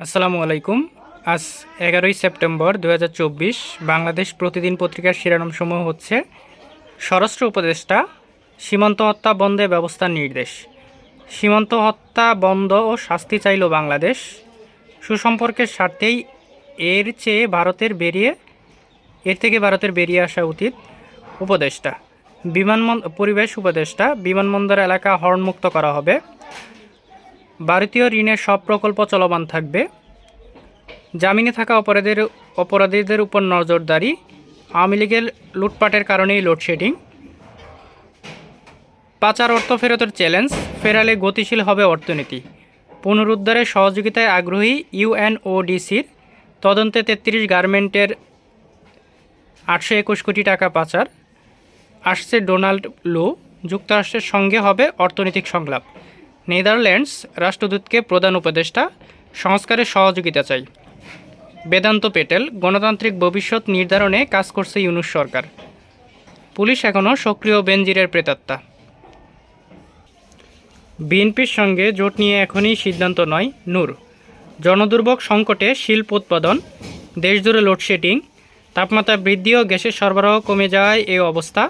আসসালামু আলাইকুম। আজ এগারোই সেপ্টেম্বর দু হাজার চব্বিশ, বাংলাদেশ প্রতিদিন পত্রিকার শিরোনামসমূহ হচ্ছে স্বরাষ্ট্র উপদেষ্টা, সীমান্ত হত্যা বন্ধে ব্যবস্থার নির্দেশ। সীমান্ত হত্যা বন্ধ ও শাস্তি চাইল বাংলাদেশ। সুসম্পর্কের স্বার্থেই এর চেয়ে ভারতের বেরিয়ে, এর থেকে ভারতের বেরিয়ে আসা উচিত উপদেষ্টা। বিমানবন পরিবেশ উপদেষ্টা, বিমানবন্দর এলাকা হর্নমুক্ত করা হবে। ভারতীয় ঋণের সব প্রকল্প চলমান থাকবে। জামিনে থাকা অপরাধীদের অপরাধীদের উপর নজরদারি, আওয়ামী লীগের লুটপাটের কারণেই লোডশেডিং। পাচার অর্থ ফেরতের চ্যালেঞ্জ, ফেরালে গতিশীল হবে অর্থনীতি। পুনরুদ্ধারের সহযোগিতায় আগ্রহী ইউএনওডিসির তদন্তে তেত্রিশ গার্মেন্টের আটশো একুশ কোটি টাকা পাচার। আসছে ডোনাল্ড লু, যুক্তরাষ্ট্রের সঙ্গে হবে অর্থনৈতিক সংলাপ। নেদারল্যান্ডস রাষ্ট্রদূতকে প্রধান উপদেষ্টা সংস্কারের সহযোগিতা চাই। বেদান্ত পেটেল, গণতান্ত্রিক ভবিষ্যৎ নির্ধারণে কাজ করছে ইউনুস সরকার। পুলিশ এখনও সক্রিয় বেনজিরের প্রেতাত্মা। বিএনপির সঙ্গে জোট নিয়ে এখনই সিদ্ধান্ত নয় নূর। জনদুর্ভোগ সংকটে শিল্প উৎপাদন, দেশজুড়ে লোডশেডিং, তাপমাত্রা বৃদ্ধি ও গ্যাসের সরবরাহ কমে যাওয়ায় এই অবস্থা।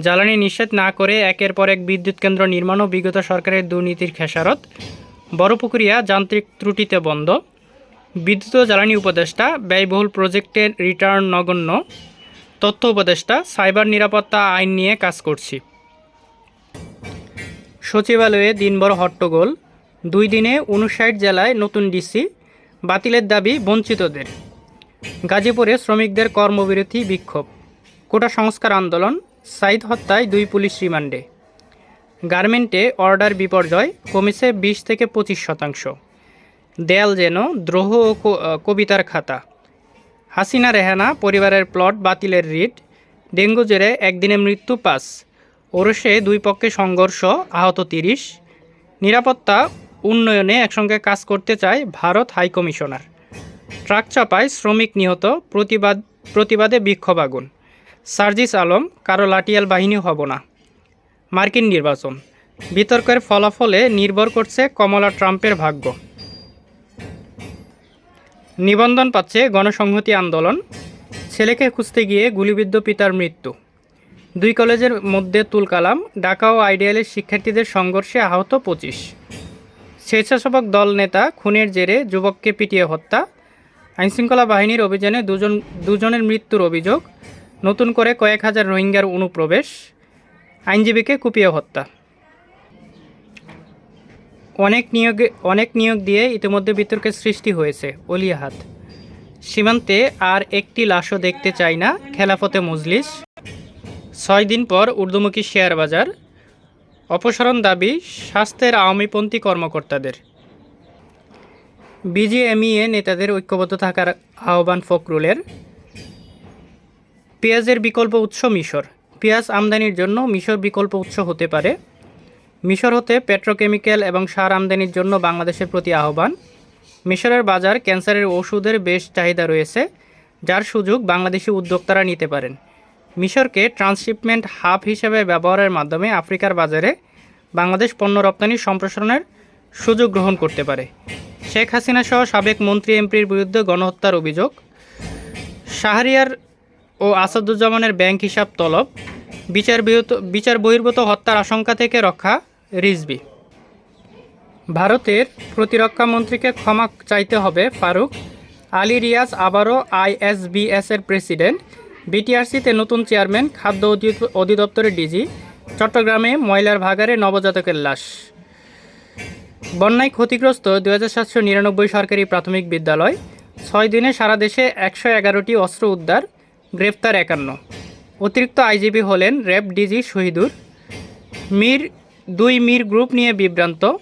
জ্বালানি নিষেধ না করে একের পর এক বিদ্যুৎ কেন্দ্র নির্মাণ ও বিগত সরকারের দুর্নীতির খেসারত। বড়পুকুরিয়া যান্ত্রিক ত্রুটিতে বন্ধ। বিদ্যুৎ ও জ্বালানি উপদেষ্টা ব্যয়বহুল প্রজেক্টের রিটার্ন নগণ্য। তথ্য উপদেষ্টা সাইবার নিরাপত্তা আইন নিয়ে কাজ করছি। সচিবালয়ে দিনভর হট্টগোল। দুই দিনে উনষাট জেলায় নতুন ডিসি। বাতিলের দাবি বঞ্চিতদের। গাজীপুরে শ্রমিকদের কর্মবিরতি বিক্ষোভ। কোটা সংস্কার আন্দোলন। সাইদ হত্যায় দুই পুলিশ রিমান্ডে। গার্মেন্টে অর্ডার বিপর্যয় কমেছে বিশ থেকে পঁচিশ শতাংশ। দেয়াল যেন দ্রোহ ও কবিতার খাতা। হাসিনা রেহানা পরিবারের প্লট বাতিলের রিট। ডেঙ্গু জেরে একদিনে মৃত্যু পাঁচ। ওরসে দুই পক্ষে সংঘর্ষ, আহত তিরিশ। নিরাপত্তা উন্নয়নে একসঙ্গে কাজ করতে চায় ভারত হাইকমিশনার ট্রাক চাপায় শ্রমিক নিহত, প্রতিবাদ, প্রতিবাদে বিক্ষোভ আগুন। সার্জিস আলম কারও লাটিয়াল বাহিনী হব না। মার্কিন নির্বাচন। বিতর্কের ফলাফলে নির্ভর করছে কমলা ট্রাম্পের ভাগ্য। নিবন্ধন পাচ্ছে গণসংহতি আন্দোলন। ছেলেকে খুঁজতে গিয়ে গুলিবিদ্ধ পিতার মৃত্যু। দুই কলেজের মধ্যে তুলকালাম, ঢাকা ও আইডিয়ালের শিক্ষার্থীদের সংঘর্ষে আহত পঁচিশ। স্বেচ্ছাসেবক দল নেতা খুনের জেরে যুবককে পিটিয়ে হত্যা। আইনশৃঙ্খলা বাহিনীর অভিযানে দুজন দুজনের মৃত্যুর অভিযোগ। নতুন করে কয়েক হাজার রোহিঙ্গার অনুপ্রবেশ। আইনজীবীকে কুপিয়ে হত্যা। অনেক নিয়োগে, অনেক নিয়োগ দিয়ে ইতিমধ্যে বিতর্কের সৃষ্টি হয়েছে অলিয়াহাত সীমান্তে আর একটি লাশও দেখতে চাই না খেলাফতে মজলিস। ছয় দিন পর ঊর্ধ্বমুখী শেয়ার বাজার। অপসারণ দাবি স্বাস্থ্যের আওয়ামীপন্থী কর্মকর্তাদের। বিজিএমইএ নেতাদের ঐক্যবদ্ধ থাকার আহ্বান ফখরুলের। পেঁয়াজের বিকল্প উৎস মিশর। পেঁয়াজ আমদানির জন্য মিশর বিকল্প উৎস হতে পারে। মিশর হতে পেট্রোকেমিক্যাল এবং সার আমদানির জন্য বাংলাদেশের প্রতি আহ্বান। মিশরের বাজার ক্যান্সারের ওষুধের বেশ চাহিদা রয়েছে, যার সুযোগ বাংলাদেশি উদ্যোক্তারা নিতে পারেন। মিশরকে ট্রান্সশিপমেন্ট হাব হিসেবে ব্যবহারের মাধ্যমে আফ্রিকার বাজারে বাংলাদেশ পণ্য রপ্তানির সম্প্রসারণের সুযোগ গ্রহণ করতে পারে। শেখ হাসিনা সহ সাবেক মন্ত্রী এমপির বিরুদ্ধে গণহত্যার অভিযোগ। শাহরিয়ার ও আসাদুজ্জামানের ব্যাংক হিসাব তলব। বিচার বিচার বহির্ভূত হত্যার আশঙ্কা থেকে রক্ষা রিজবি ভারতের প্রতিরক্ষা মন্ত্রীকে ক্ষমা চাইতে হবে ফারুক আলী রিয়াজ আবারও আইএসবিএস এর প্রেসিডেন্ট। বিটিআরসিতে নতুন চেয়ারম্যান, খাদ্য অধি- অধিদপ্তরের ডিজি। চট্টগ্রামে ময়লার ভাগারে নবজাতকের লাশ। বন্যায় ক্ষতিগ্রস্ত দু সাতশো নিরানব্বই সরকারি প্রাথমিক বিদ্যালয়। ছয় দিনে সারা দেশে একশো এগারোটি অস্ত্র উদ্ধার। গ্রেফতার একান্ন। অতিরিক্ত আইজিপি হলেন র্যাব ডিজি শহীদুর। মীর, দুই মীর গ্রুপ নিয়ে বিভ্রান্ত।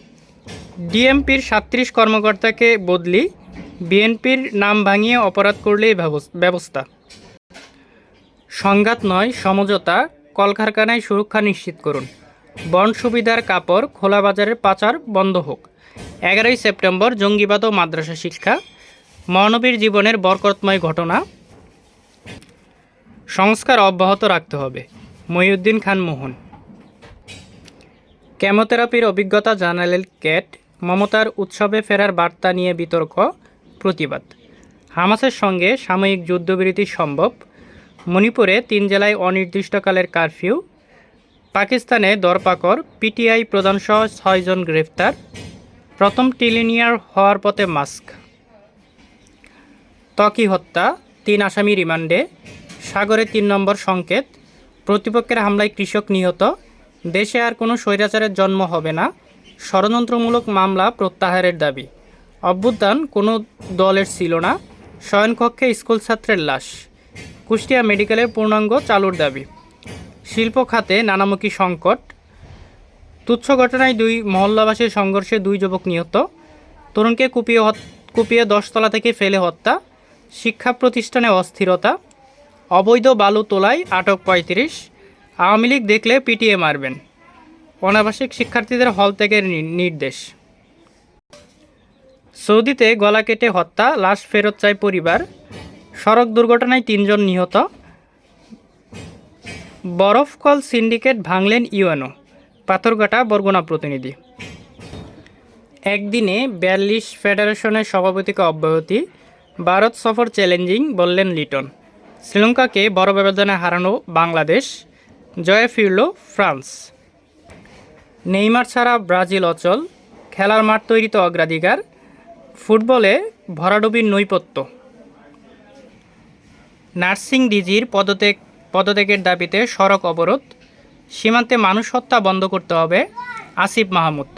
ডিএমপির সাত্রিশ কর্মকর্তাকে বদলি। বিএনপির নাম ভাঙিয়ে অপরাধ করলেই ব্যবস- ব্যবস্থা। সংঘাত নয়, সমঝোতা। কলকারখানায় সুরক্ষা নিশ্চিত করুন। বন সুবিধার কাপড় খোলা বাজারের পাচার বন্ধ হোক। এগারোই সেপ্টেম্বর জঙ্গিবাদ ও মাদ্রাসা শিক্ষা। মহানবীর জীবনের বরকতময় ঘটনা। সংস্কার অব্যাহত রাখতে হবে। মহিউদ্দিন খান মোহন। কেমোথেরাপির অভিজ্ঞতা জানালেন ক্যাট। মমতার উৎসবে ফেরার বার্তা নিয়ে বিতর্ক, প্রতিবাদ। হামাসের সঙ্গে সাময়িক যুদ্ধবিরতি সম্ভব। মণিপুরে তিন জেলায় অনির্দিষ্টকালের কারফিউ। পাকিস্তানে দরপাকর পিটিআই প্রধানসহ ছয়জন গ্রেফতার। প্রথম টিলিনিয়ার হওয়ার পথে মাস্ক। ত্বকী হত্যা, তিন আসামি রিমান্ডে। সাগরে তিন নম্বর সংকেত। প্রতিপক্ষের হামলায় কৃষক নিহত। দেশে আর কোনো স্বৈরাচারের জন্ম হবে না। ষড়যন্ত্রমূলক মামলা প্রত্যাহারের দাবি। অভ্যুত্থান কোনো দলের ছিল না। শয়নকক্ষে স্কুল ছাত্রের লাশ। কুষ্টিয়া মেডিকেলের পূর্ণাঙ্গ চালুর দাবি। শিল্প খাতে নানামুখী সংকট। তুচ্ছ ঘটনায় দুই মহল্লাবাসীর সংঘর্ষে দুই যুবক নিহত। তরুণকে কুপিয়ে কুপিয়ে দশতলা থেকে ফেলে হত্যা। শিক্ষা প্রতিষ্ঠানে অস্থিরতা। অবৈধ বালু তোলায় আটক পঁয়ত্রিশ। আওয়ামী লীগ দেখলে পিটিয়ে মারবেন। অনাবাসিক শিক্ষার্থীদের হল থেকে নির্দেশ। সৌদিতে গলা কেটে হত্যা, লাশ ফেরত চায় পরিবার। সড়ক দুর্ঘটনায় তিনজন নিহত। বরফকল সিন্ডিকেট ভাঙলেন ইউএনও, পাথরঘাটা, বরগুনা প্রতিনিধি। একদিনে বিয়াল্লিশ ফেডারেশনের সভাপতিকে অব্যাহতি, ভারত সফর চ্যালেঞ্জিং বললেন লিটন। শ্রীলঙ্কাকে বড় ব্যবধানে হারানো বাংলাদেশ, জয়ে ফিরল ফ্রান্স। নেইমার ছাড়া ব্রাজিল অচল, খেলার মাঠ তৈরিতে অগ্রাধিকার, ফুটবলে ভরাডুবির নৈপত্য নার্সিং ডিজির পদত্যাগ, পদত্যাগের দাবিতে সড়ক অবরোধ, সীমান্তে মানুষ হত্যা বন্ধ করতে হবে আসিফ মাহমুদ।